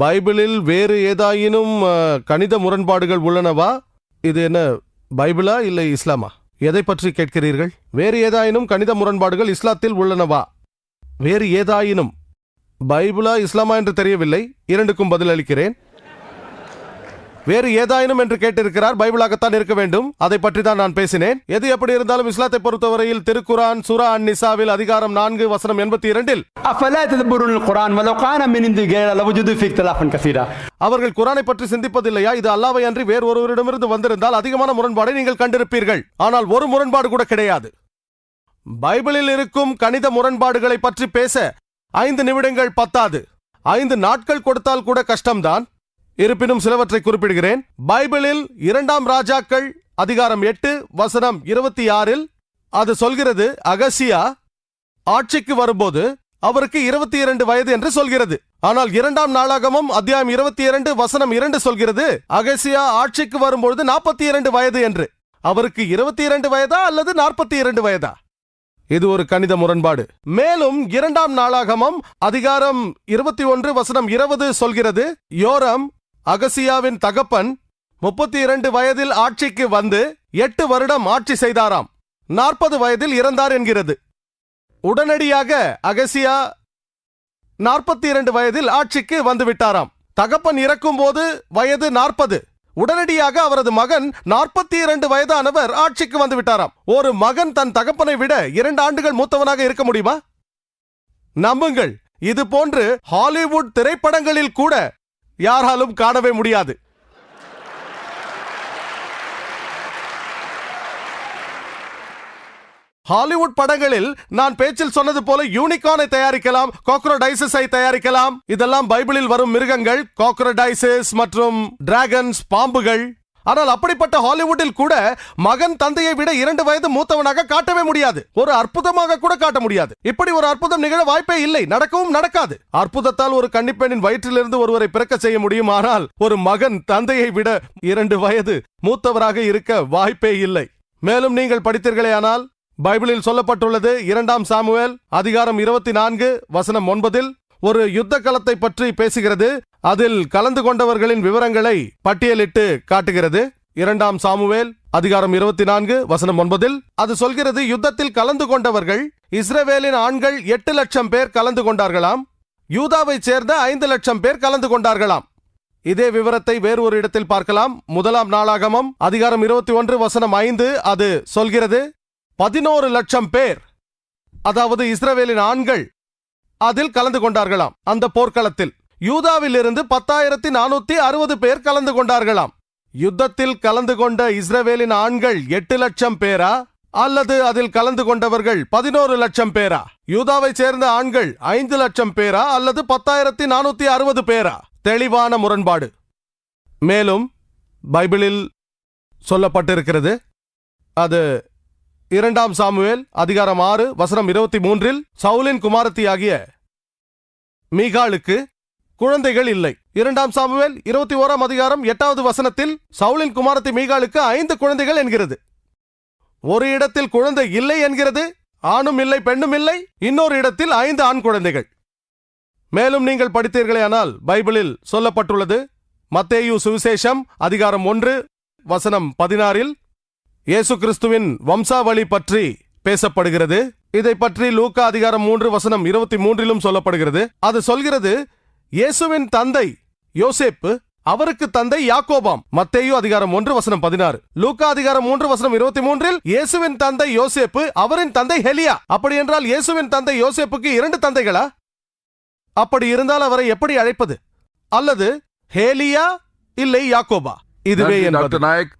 பைபிளில் வேறு ஏதாயினும் கணித முரண்பாடுகள் உள்ளனவா? இது என்ன பைபிளா இல்லை இஸ்லாமா? எதை பற்றி கேட்கிறீர்கள்? வேறு ஏதாயினும் கணித முரண்பாடுகள் இஸ்லாத்தில் உள்ளனவா? வேறு ஏதாயினும். பைபிளா இஸ்லாமா என்று தெரியவில்லை. இரண்டுக்கும் பதிலளிக்கிறேன். வேறு ஏதாயினும் என்று கேட்டிருக்கிறார் பைபிளாகத்தான் இருக்க வேண்டும். அதை பற்றி தான் நான் பேசினேன். எது எப்படி இருந்தாலும் இஸ்லாத்தை பொறுத்தவரையில் திருக்குரான் சுரா அன் நிசாவில் அதிகாரம் நான்கு வசனம் எண்பத்தி இரண்டில். அவர்கள் குரானை பற்றி சிந்திப்பதில்லையா? இது அல்லாவை அன்றி வேறு ஒருவரிடமிருந்து வந்திருந்தால் அதிகமான முரண்பாடை நீங்கள் கண்டிருப்பீர்கள். ஆனால் ஒரு முரண்பாடு கூட கிடையாது. பைபிளில் இருக்கும் கணித முரண்பாடுகளை பற்றி பேச ஐந்து நிமிடங்கள் பத்தாது. ஐந்து நாட்கள் கொடுத்தால் கூட கஷ்டம்தான். இருப்பினும் சிலவற்றை குறிப்பிடுகிறேன். பைபிளில் இரண்டாம் ராஜாக்கள் அதிகாரம் எட்டு வசனம் இருபத்தி ஆறில் அது சொல்கிறது அகசியா ஆட்சிக்கு வரும்போது அவருக்கு இருபத்தி இரண்டு வயது என்று சொல்கிறது. ஆனால் இரண்டாம் நாளாகமும் அத்தியாயம் இருபத்தி இரண்டு வசனம் இரண்டு சொல்கிறது அகசியா ஆட்சிக்கு வரும்பொழுது நாற்பத்தி இரண்டு வயது என்று. அவருக்கு இருபத்தி இரண்டு வயதா அல்லது நாற்பத்தி இரண்டு வயதா? இது ஒரு கணித முரண்பாடு. மேலும் இரண்டாம் நாளாகமம் அதிகாரம் இருபத்தி ஒன்று வசனம் இருபது சொல்கிறது யோரம் அகசியாவின் தகப்பன் முப்பத்தி இரண்டு வயதில் ஆட்சிக்கு வந்து எட்டு வருடம் ஆட்சி செய்தாராம். நாற்பது வயதில் இறந்தார் என்கிறது. உடனடியாக அகசியா நாற்பத்தி இரண்டு வயதில் ஆட்சிக்கு வந்து விட்டாராம் தகப்பன் இறக்கும்போது வயது நாற்பது. உடனடியாக அவரது மகன் நாற்பத்தி இரண்டு வயதானவர் ஆட்சிக்கு வந்து விட்டாராம் ஒரு மகன் தன் தகப்பனை விட இரண்டு ஆண்டுகள் மூத்தவனாக இருக்க முடியுமா? நம்புங்கள். இது போன்று ஹாலிவுட் திரைப்படங்களில் கூட யாராலும் காணவே முடியாது. ஹாலிவுட் படங்களில் நான் பேச்சில் சொன்னது போல யூனிகானை தயாரிக்கலாம் காக்ரோடைசஸை தயாரிக்கலாம். இதெல்லாம் பைபிளில் வரும் மிருகங்கள் காக்ரோடைசஸ் மற்றும் டிராகன்ஸ் பாம்புகள். ஆனால் அப்படிப்பட்ட ஹாலிவுட்டில் கூட மகன் தந்தையை விட இரண்டு வயது மூத்தவனாக காட்டவே முடியாது. ஒரு அற்புதமாக கூட காட்ட முடியாது. இப்படி ஒரு அற்புதம் நிகழ வாய்ப்பே இல்லை. நடக்கவும் நடக்காது. அற்புதத்தால் ஒரு கன்னிப்பெண்ணின் வயிற்றிலிருந்து ஒருவரை பிறக்க செய்ய முடியும். ஆனால் ஒரு மகன் தந்தையை விட இரண்டு வயது மூத்தவராக இருக்க வாய்ப்பே இல்லை. மேலும் நீங்கள் படித்தீர்களேயானால் பைபிளில் சொல்லப்பட்டுள்ளது இரண்டாம் சாமுவேல் அதிகாரம் இருபத்தி நான்கு வசனம் ஒன்பதில் ஒரு யுத்த களத்தை பற்றி பேசுகிறது. அதில் கலந்து கொண்டவர்களின் விவரங்களை பட்டியலிட்டு காட்டுகிறது. இரண்டாம் சாமுவேல் அதிகாரம் இருபத்தி நான்கு வசனம் ஒன்பதில் அது சொல்கிறது யுத்தத்தில் கலந்து கொண்டவர்கள் இஸ்ரவேலின் ஆண்கள் எட்டு லட்சம் பேர் கலந்து கொண்டார்களாம். யூதாவைச் சேர்ந்த ஐந்து லட்சம் பேர் கலந்து கொண்டார்களாம். இதே விவரத்தை வேறு ஒரு இடத்தில் பார்க்கலாம். முதலாம் நாளாகமம் அதிகாரம் இருபத்தி ஒன்று வசனம் ஐந்து அது சொல்கிறது பதினோரு லட்சம் பேர் அதாவது இஸ்ரவேலின் ஆண்கள் அதில் கலந்து கொண்டார்களாம். அந்த போர்க்களத்தில். யூதாவிலிருந்து பத்தாயிரத்தி நானூத்தி அறுபது பேர் கலந்து கொண்டார்களாம். யுத்தத்தில் கலந்து கொண்ட இஸ்ரவேலின் ஆண்கள் எட்டு லட்சம் பேரா? அல்லது அதில் கலந்து கொண்டவர்கள் பதினோரு லட்சம் பேரா? யூதாவை சேர்ந்த ஆண்கள் ஐந்து லட்சம் பேரா? அல்லது பத்தாயிரத்தி நானூத்தி அறுபது பேரா? தெளிவான முரண்பாடு. மேலும் பைபிளில் சொல்லப்பட்டிருக்கிறது அது இரண்டாம் சாமுவேல் அதிகாரம் ஆறு வசனம் இருபத்தி மூன்றில் சவுலின் குமாரத்தியாகிய மீகாளுக்கு குழந்தைகள் இல்லை. இரண்டாம் சாமுவேல் இருபத்தி ஓராம் அதிகாரம் எட்டாவது வசனத்தில் சவுலின் குமாரத்தி மீகாலுக்கு ஐந்து குழந்தைகள் என்கிறது. ஒரு இடத்தில் குழந்தை இல்லை என்கிறது ஆணும் இல்லை பெண்ணும் இல்லை இன்னொரு இடத்தில் ஐந்து ஆண் குழந்தைகள். மேலும் நீங்கள் படித்தீர்களேயானால் பைபிளில் சொல்லப்பட்டுள்ளது மத்தேயு சுவிசேஷம் அதிகாரம் ஒன்று வசனம் பதினாறில் இயேசு கிறிஸ்துவின் வம்சாவளி பற்றி பேசப்படுகிறது. இதை பற்றி லூக்கா அதிகாரம் மூன்று வசனம் இருபத்தி மூன்றிலும் சொல்லப்படுகிறது. அது சொல்கிறது இயேசுவின் தந்தை யோசேப்பு அவருக்கு தந்தை யாக்கோபாம். மத்தேயு அதிகாரம் ஒன்று வசனம் பதினாறு. லூக்கா அதிகாரம் மூன்று வசனம் இருபத்தி மூன்றில் இயேசுவின் தந்தை யோசேப்பு அவரின் தந்தை ஹெலியா. அப்படி என்றால் இயேசுவின் தந்தை யோசேப்புக்கு இரண்டு தந்தைகளா? அப்படி இருந்தால் அவரை எப்படி அழைப்பது? அல்லது ஹேலியா இல்லை யாக்கோபா? இதுவே டாக்டர் நாயக்.